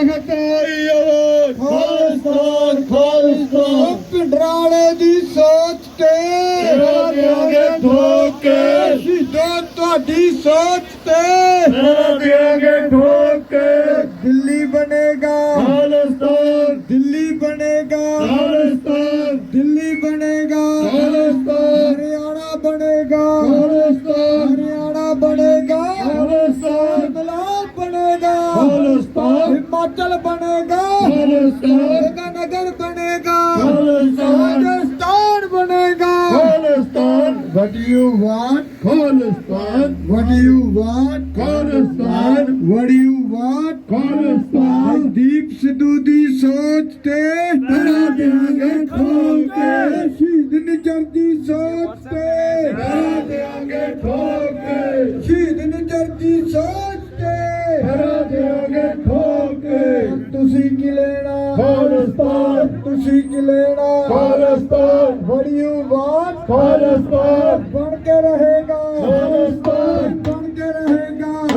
ਲਗਤਾਈ ਆਵਾਜ਼ ਖਾਲਿਸਤਾਨ ਖਾਲਿਸਤਾਨ ਪਿੰਡਰਾਲੇ ਦੀ ਸੋਚ ਤੇ ਤੇਰਾ ਦਿਆਂਗੇ ਠੋਕ। ਕੇ ਸਿੱਧਾ ਤੁਹਾਡੀ ਸੋਚ ਤੇ। ਤੇਰਾ ਦਿਆਂਗੇ ਠੋਕ। ਕੇ ਦਿੱਲੀ ਬਣੇਗਾ। ਖਾਲਿਸਤਾਨ ਦਿੱਲੀ ਬਣੇਗਾ। ਖਾਲਿਸਤਾਨ ਦਿੱਲੀ ਬਣੇਗਾ। ਖਾਲਿਸਤਾਨ ਹਰਿਆਣਾ ਬਣੇਗਾ। ਖਾਲਿਸਤਾਨ ਹਰਿਆਣਾ ਬਣੇਗਾ। ਖਾਲਿਸਤਾਨ हिमाचल बनेगा। नगर बनेगा। राजस्थान बनेगा। Khalistan what you want Khalistan what you want Khalistan what you want Khalistan Deep Sidhu दी सोचते बना देंगे सोचते बना सोचते ਕੀ ਲੈਣਾ। ਖਾਲਿਸਤਾਨ ਤੁਸੀਂ ਕੀ ਲੈਣਾ। ਖਾਲਿਸਤਾਨ ਵੜੀਓ ਬਾਤ ਖਾਲਿਸਤਾਨ ਬਣ ਕੇ ਰਹੇਗਾ। ਖਾਲਿਸਤਾਨ ਬਣ ਕੇ ਰਹੇਗਾ।